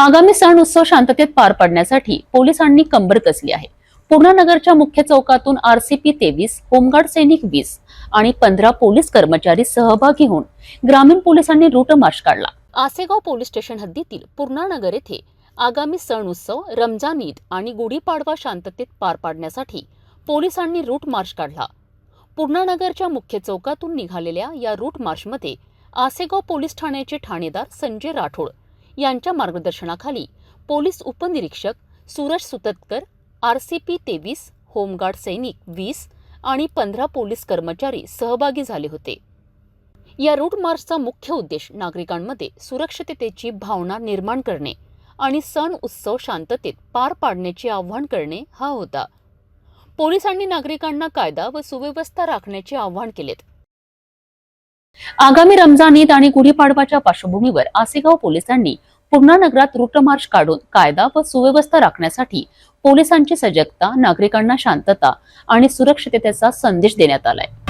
आगामी सण उत्सव शांततेत पार पाडण्यासाठी पोलिसांनी कंबर कसली आहे? पूर्णा नगरच्या मुख्य चौकातून आरसीपी तेवीस होमगार्ड सैनिक वीस आणि पंधरा पोलीस कर्मचारी सहभागी होऊन ग्रामीण पोलिसांनी रूट मार्च काढला. आसेगाव पोलीस स्टेशन हद्दीतील पूर्णा नगर येथे आगामी सण उत्सव रमजान ईद आणि गुढीपाडवा शांततेत पार पाडण्यासाठी पोलिसांनी रूट मार्च काढला. पूर्णा नगरच्या मुख्य चौकातून निघालेल्या या रूट मार्चमध्ये आसेगाव पोलीस ठाण्याचे ठाणेदार संजय राठोड यांच्या मार्गदर्शनाखाली पोलीस उपनिरीक्षक सूरज सुततकर पी तेवीस होमगार्ड सैनिक वीस आणि पंधरा पोलीस कर्मचारी सहभागी झाले होते. या रूट मार्चचा मुख्य उद्देश नागरिकांमध्ये सुरक्षिततेची भावना निर्माण करणे आणि सण उत्सव शांततेत पार पाडण्याचे आव्हान करणे हा होता. पोलिसांनी नागरिकांना कायदा व सुव्यवस्था राखण्याचे आवाहन केलेत. आगामी रमजान ईद आणि गुढीपाडवाच्या पार्श्वभूमीवर आसेगाव पोलिसांनी पूर्णा नगरात रूट मार्च काढून कायदा व सुव्यवस्था राखण्यासाठी पोलिसांची सजगता नागरिकांना शांतता आणि सुरक्षिततेचा संदेश देण्यात आलाय.